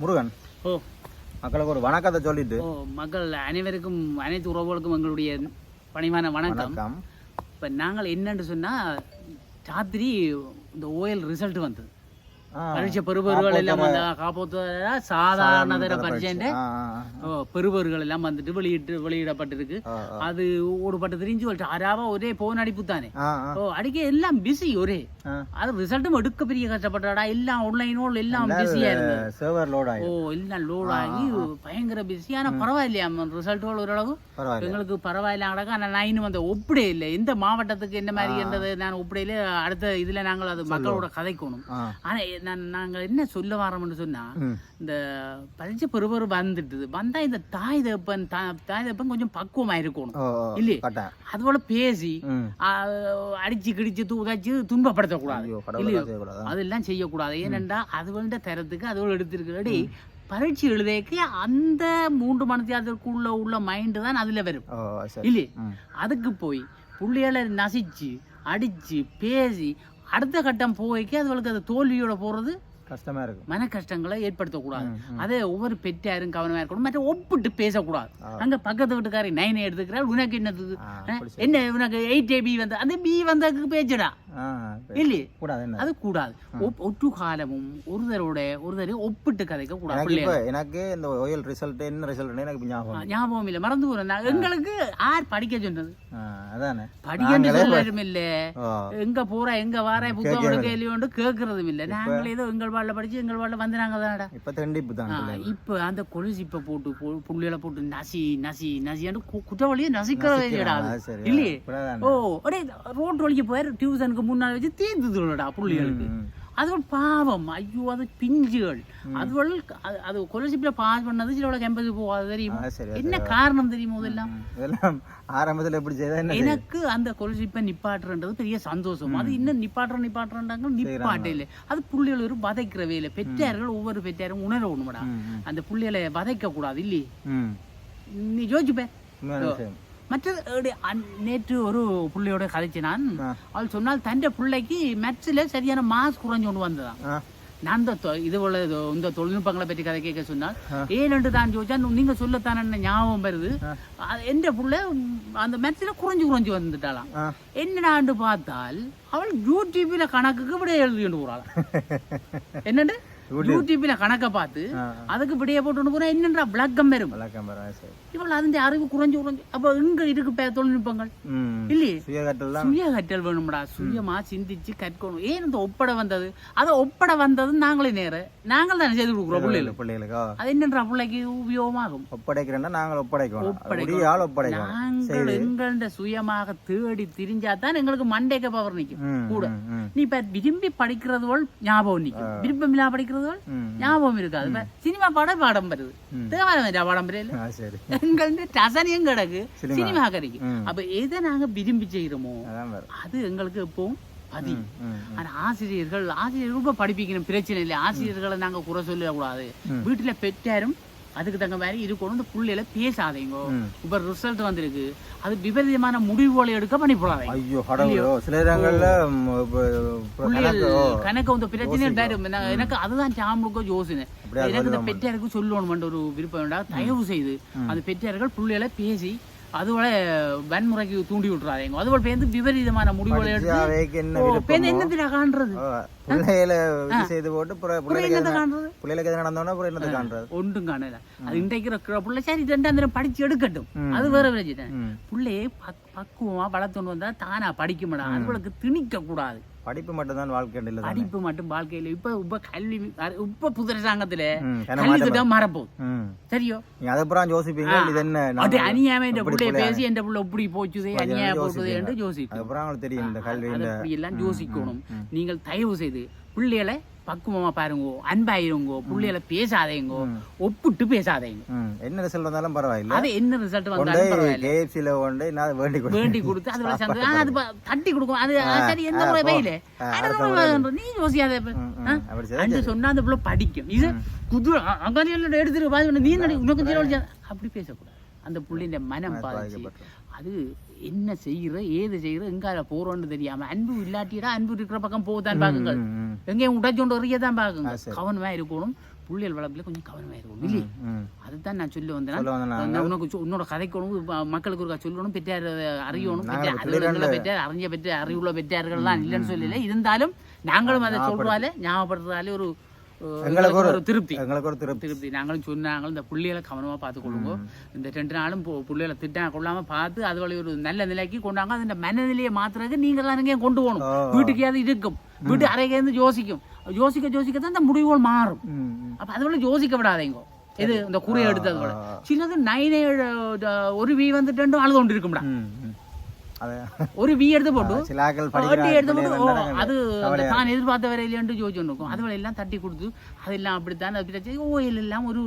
முருகன். ஓ. மக்களுக்கு ஒரு வணக்கத்தை சொல்லிட்டு. ஓ மக்கள் அனைவருக்கும் அனைத்து உறவுகளுக்கும் எங்களுடைய பணிவான வணக்கம். இப்போ நாங்கள் என்னன்னு சொன்னா ராத்திரி இந்த ஓஎல் ரிசல்ட் வந்தது. பெறுபவர்கள் எல்லாம் வந்து காப்போத்துவதா சாதாரண தர பெறுபவர்கள் எல்லாம் வந்துட்டு வெளியிட்டு வெளியிடப்பட்டிருக்கு. அது ஓடுபட்டு தெரிஞ்சு சொல்லிட்டு அராவா ஒரே போன் அடிப்பு தானே ஓ அடிக்க எல்லாம் பிஸி ஒரே. அது ரிசல்ட்டும் எடுக்க பெரிய கஷ்டப்பட்டாடா. எல்லாம் ஆன்லைனோட எல்லாம் பிஸியா இருந்தது. ஓ எல்லாம் லோட் ஆகி பயங்கர பிஸி ஆனா பரவாயில்லையா? ரிசல்ட்டோட ஓரளவு? எங்களுக்கு பரவாயில்ல. அடக்கா நான் இன்னும் அந்த ஒப்படே இல்லை. எந்த மாவட்டத்துக்கு என்ன மாதிரி என்றது நான் ஒப்படையில அடுத்த இதுல நாங்கள் அது மக்களோட கதைக்கணும். ஆனா நான் நாங்கள் என்ன சொல்ல வரோம்னு சொன்னா ம். இந்த பரிச்சை பெறுபவர் வந்துட்டுது. வந்தா இந்த தாய் தப்பன் தாய் தப்பன் கொஞ்சம் பக்குவமா இருக்கணும் இல்லையே? அதுபோல பேசி அடிச்சு கிடிச்சு தூதாச்சு துன்பப்படுத்தக்கூடாது இல்லையோ? அதெல்லாம் செய்யக்கூடாது. ஏனென்றா அதுவள்ட தரத்துக்கு அதுவள் எடுத்திருக்கிறடி பரீட்சை எழுதேக்கு அந்த மூன்று மணத்தியாரத்துக்குள்ள உள்ள மைண்டு தான் அதுல வரும். இல்லையே. அதுக்கு போய் புள்ளைகளை நசிச்சு அடிச்சு பேசி அடுத்த கட்டம் போய்க்கு அதுகளுக்கு அது தோல்வியோட போறது கஷ்டமா இருக்கு மன கஷ்டங்களை ஏற்படுத்தக்கூடாது. அதே ஒவ்வொரு பெற்றாரும் கவனமா இருக்கணும் மற்ற ஒப்பிட்டு பேசக்கூடாது. அங்க பக்கத்து வீட்டுக்காரி நைனை எடுத்துக்கிறாள் உனக்கு என்னது. என்ன உனக்கு எயிட் பி வந்து அந்த பி வந்ததுக்கு பேச்சுடா இல்லையே கூடாது அது கூடாது ஒற்று காலமும் ஒருத்தரோட ஒருத்தரை ஒப்பிட்டு கதைக்க கூடாது எனக்கு இந்த ஓயல் ரிசல்ட் என்ன ரிசல்ட் எனக்கு ஞாபகம். ஞாபகம் இல்லை மறந்து போறேன் எங்களுக்கு யார் படிக்க சொன்னது அதானே சொல்லவும் இல்ல எங்க போற எங்க வார புத்தகம் எடுக்க இல்லையோண்டு கேட்கறதும் இல்ல நாங்களே ஏதோ எங்கள் வாழ்ல படிச்சு எங்கள் வாழ்ல வந்து நாங்க தானடா இப்ப தெண்டிப்பு தான் இப்ப அந்த கொலுசு இப்ப போட்டு புள்ளியில போட்டு நசி நசி நசியாண்டு குற்றவாளியை சரி இல்லையே. ஓ ஒரே ரோட் வழிக்கு போய் டியூசனுக்கு முன்னாடி வச்சு தீர்ந்துடுடா புள்ளிகளுக்கு. ம். அது ஒரு பாவம். ஐயோ அது பிஞ்சுகள். அதுவள் அது- அது கொலர்ஷிப்ல பாஸ் பண்ணது சிலோட கேம்பஸ் போகாது தெரியுமா. என்ன காரணம் தெரியுமா இதெல்லாம் ஆரம்பத்துல எப்படி செய்தா? எனக்கு அந்த கொலர்ஷிப்பை நிப்பாட்டுறது பெரிய சந்தோஷம். அது இன்னும் நிப்பாட்டுற நிப்பாட்டுறாங்க நிப்பாட்டே இல்லை அது புள்ளிகள் ஒரு வதைக்கிற வேலை. பெற்றார்கள் ஒவ்வொரு பெற்றாரும் உணரணும்டா. அந்த புள்ளிகளை வதைக்க கூடாது இல்லையே. நீ விஷயம். மற்றது நேற்று ஒரு புள்ளையோட கதைச்சு நான். அவள் சொன்னால் தன் பிள்ளைக்கு மேத்ஸ்ல சரியான மார்க்ஸ் குறைஞ்சு கொண்டு வந்ததான் நான் இந்த இது இது- இந்த தொழில்நுட்பங்களை பற்றி கதை கேட்க சொன்னால் ஏனென்று தான் யோசிச்சா நீங்க சொல்லத்தான் ஞாபகம் வருது? எந்த புள்ள அந்த மேத்ஸ்ல குறைஞ்சு குறைஞ்சு வந்துட்டாளாம். ஆ. என்னடான்னு பார்த்தால் அவள் யூடியூப்ல கணக்குக்கு விடைய எழுதிட்டு போறாள் என்னண்டு? யூடியூப்ல கணக்கை பார்த்து அதுக்கு விடைய போட்டு போறா என்னன்றா விளக்கம் வரும்? பரவாயில்ல, சரி. இவள் அதிന്റെ அறிவு குறைஞ்சு குறைஞ்சு. அப்ப எங்க இருக்கு பே- தொழில்நுட்பங்கள். இல்லையே? சுய கற்றல் வேணும்டா. சுயமா சிந்திச்சு கற்கணும். ஏன் இந்த ஒப்படை வந்தது? அதை ஒப்படை வந்தது நாங்களே நேர. நாங்கள் தானே செய்து கொடுக்குறோம் பிள்ளைகளுக்கு. பிள்ளைகளுக்கோ? அது என்னன்றா பிள்ளைக்கு உபயோகமாகும்? ஒப்படைக்கிறேன்னா நாங்கள் ஒப்படைக்கணும். ஆள் ஒப்படைக்கணும். நாங்கள் எங்கள்ட சுயமாக தேடி திரிஞ்சா தான் எங்களுக்கு மண்டைக்கு பவர் நிக்கும். ம், கூட. நீ இப்ப விரும்பி படிக்கிறது போல் ஞாபகம் நிக்கும். விருப்பமில்லா படிக்கிறது போல் ம். ஞாபகம் இருக்காது சினிமா பாடம் பாடம் வருது தேவாரம் பாடம் வரையில எங்கள்ட ரசனையும் கிடக்கு சினிமா. ம். அப்ப எதை நாங்க விரும்பி செய்யறோமோ அது எங்களுக்கு எப்பவும் பதி ஆனா ஆசிரியர்கள் ஆசிரியர் ரொம்ப படிப்பிக்கணும் பிரச்சனை இல்லை ஆசிரியர்களை நாங்க குறை சொல்லக்கூடாது வீட்டுல பெற்றாரும் அதுக்கு தகுந்த மாதிரி இருக்கணும் இந்த புள்ளையில பேசாதீங்க. இப்ப ரிசல்ட் வந்திருக்கு. அது விபரீதமான முடிவுகளை எடுக்க பண்ணி போடாதீங்க ஐயோ கடவுளோ. சில இடங்கள்ல கணக்கு, இந்த பிரச்சனை எனக்கு அதுதான் சாமுக்க யோசனை. எனக்கு இந்த பெற்றாருக்கு சொல்லணும் ஒரு விருப்பம் தயவு செய்து அந்த பெற்றார்கள் புள்ளைகளை பேசி அதுவரை வன்முறைக்கு தூண்டி விட்டுறாதீங்க அதுவரை பேருந்து விபரீதமான முடிவுகளை எடுத்து என்னத்துல காண்றது? பிள்ளைகளை செய்து போட்டு பிள்ளைகளுக்கு நடந்தோன்னா என்னத்தை காண்றது? ஒன்றும் காணல. அது இன்றைக்கு இருக்கிற புள்ள. சரி ரெண்டாம் தரம் படிச்சு எடுக்கட்டும். அது வேற பிரச்சனை. புள்ளையே பக்- பக்குவமா வளர்த்துன்னு வந்தா தானா படிக்குமாடா. அதுகளுக்கு திணிக்க கூடாது படிப்பு மட்டும்தான் வாழ்க்கை இல்லை தானே? படிப்பு மட்டும் வாழ்க்கையில இப்ப இப்ப கல்வி இப்ப புதுரசாங்கத்துல ம், என்ன கல்வி திட்டம் மறப்போம் சரியோ? நீங்க அதை அப்புறம் யோசிப்பீங்க இது என்ன அது அநியாயம் என்ற புள்ளைய பேசி என்ற புள்ள இப்படி போச்சுதே அநியாயம் போட்டுதே என்று யோசிக்கும். அதுக்கப்புறம் அவங்களுக்கு தெரியும் இந்த கல்வி எல்லாம் யோசிக்கணும். நீங்கள் தயவு செய்து பிள்ளைகளை பக்குவமா பாருங்கோ அன்பாயிருங்கோ பிள்ளைகளை பேசாதேங்கோ ஒப்பிட்டு பேசாதேங்க. என்ன ரிசல்ட் வந்தாலும் பரவாயில்ல. அது என்ன ரிசல்ட் வந்தாலும் பரவாயில்ல. கேஎஃப்சியில் கொண்டு நான் வேண்டி வேண்டி கொடுத்து அது ப- தட்டி கொடுக்கும். அது சரி எந்த முறை பையில? நீ யோசிக்காத. அன்று சொன்னா அந்த பிள்ளை படிக்கும். இது புது அ- அங்க நீ எல்லாம் எடுத்துட்டு பாத்து நீ உனக்கு அப்படி பேசக்கூடாது. அந்த புள்ளிന്റെ மனம் பாதிச்சு. அது என்ன செய்யற ஏது செய்யற எங்கால போறோம்னு தெரியாம அன்பு இல்லாட்டிடா அன்பு இருக்கிற பக்கம் ம், ம். எங்கேயும் உடைச்சோண்டு வரைய தான் பாக்குங்க சரி. கவனமா இருக்கணும். புள்ளியல் வளர்ப்புல கொஞ்சம் கவனமா இருக்கும் இல்லையே? ம் அதுதான் நான் சொல்ல வந்தேன். உனக்கு உன்னோட கதைக்கணும் மக்களுக்கு ஒரு சொல்லணும் பெற்றார் அறியணும். பெற்றார் பெற்றார் அறிஞ்ச பெற்ற அறிவுள்ள பெற்றார்கள்லாம் இல்லைன்னு சொல்லல. இருந்தாலும் நாங்களும் அதை சொல்றாலே ஞாபகப்படுத்துறாலே ஒரு எங்களுக்கு ஒரு- திருப்தி. எங்களுக்கு ஒரு திருப்தி. திருப்தி. நாங்களும் சொன்னாங்க இந்த புள்ளிகளை கவனமா பார்த்து கொள்ளுங்க. இந்த ரெண்டு நாளும் புள்ளிகளை திட்டா கொள்ளாம பார்த்து அது வழி ஒரு நல்ல நிலைக்கு கொண்டாங்க. அந்த மனநிலையை மாத்துறதுக்கு நீங்க தான் இங்கே கொண்டு போகணும். ஓ. வீட்டுக்கு அது இருக்கும் வீட்டு அறையிலேருந்து யோசிக்கும். யோசிக்க யோசிக்க தான் இந்த முடிவுகள் மாறும். அப்ப அது போல யோசிக்க விடாதீங்க. இது இந்த குறியை எடுத்தது போல. சிலது நைன் ஒரு வி வந்துட்டு அழுது கொண்டு இருக்கும்டா ஒரு வி எடுத்து போட்டு எடுத்து போட்டு ஓ, அது தான் எதிர்பார்த்த வரையிலேன்னு யோசிச்சு இருக்கும் அது எல்லாம் தட்டி கொடுத்து அதெல்லாம் அப்படித்தான் ஓயில் எல்லாம் ஒரு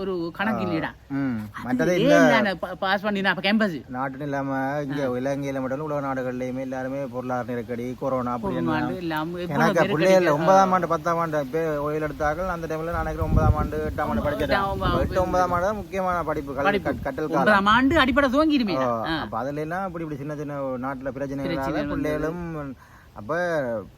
ஒரு கணக்கு இல்லைடா பாஸ் பண்ணினா அப்ப கேம்பஸ் நாட்டுன்னு இல்லாம இங்க இலங்கையில மட்டும் உலக நாடுகள்லயுமே எல்லாருமே பொருளாதார நெருக்கடி கொரோனா எனக்கு பிள்ளைகள் ஒன்பதாம் ஆண்டு பத்தாம் ஆண்டு இப்போ ஓய்வு எடுத்தார்கள் அந்த டைம்ல நான் நினைக்கிறேன் ஒன்பதாம் ஆண்டு எட்டாம் ஆண்டு படிச்சிட்டேன் எட்டு ஒன்பதாம் ஆண்டு முக்கியமான படிப்பு கல்வி கட்- கற்றல் காலம் ஒன்பதாம் ஆண்டு அடிப்படை துவங்கிடுமே அப்ப அதுல எல்லாம் இப்படி இப்படி சின்ன சின்ன நாட்டுல பிரச்சனைகளால பிள்ளைகளும் அப்ப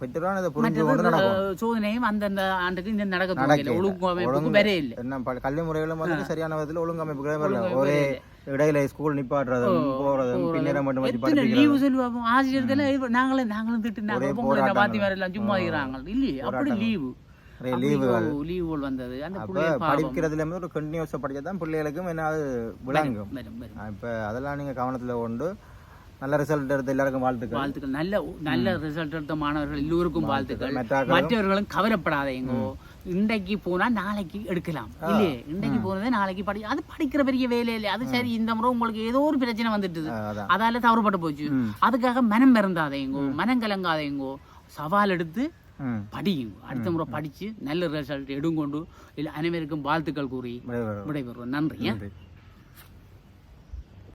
பெற்றோரும் இதை புரிஞ்சு கொண்டு நடக்கும். சோதனையும் அந்தந்த ஆண்டுக்கு இந்த நடக்க ஒழுங்கு அமைப்புக்கும் வரே இல்லை. என்ன ப- கல்வி முறைகளும் வந்து சரியான விதத்துல ஒழுங்கமைப்புகளே வரல. ஒரே இடையில ஸ்கூல் நிப்பாட்டுறதும் போறதும் பின்னரம் மட்டும் வச்சு எத்தனை படிப்பிக்கிறது லீவு சொல்லுவாங்க? ஆசிரியர்கள் நாங்களும் நாங்களும் திட்டுனாங்க பொங்கல் வாத்தி வரலாம்? சும்மா இருக்கிறாங்க. இல்லையே அப்படி லீவு லீவுகள் லீவுகள் வந்தது. அந்த படிக்கிறதுல இருந்து ஒரு கண்டினியூஸா படிச்சா தான் பிள்ளைகளுக்கும் என்ன விளங்கும். இப்ப அதெல்லாம் நீங்க கவனத்துல கொண்டு நல்ல ரிசல்ட் எடுத்து எல்லாருக்கும் வாழ்த்துக்கள். வாழ்த்துக்கள். நல்ல நல்ல ரிசல்ட் எடுத்த மாணவர்கள் எல்லோருக்கும் வாழ்த்துக்கள். மற்றவர்களும் கவலைப்படாதீங்கோ இன்றைக்கு போனா நாளைக்கு எடுக்கலாம். இல்லையே? இன்றைக்கு போனதே நாளைக்கு படி அது படிக்கிற பெரிய வேலை இல்லை. அது சரி இந்த முறை உங்களுக்கு ஏதோ ஒரு பிரச்சனை வந்துட்டுது. அதால தவறுபட்டு போச்சு. அதுக்காக மனம் மறந்தாதேங்கோ மனம் கலங்காதேங்கோ சவால் எடுத்து படியுங்க அடுத்த முறை படிச்சு நல்ல ரிசல்ட் எடுங்கொண்டு. இல்லை அனைவருக்கும் வாழ்த்துக்கள் கூறி. விடைபெறுவோம். நன்றி.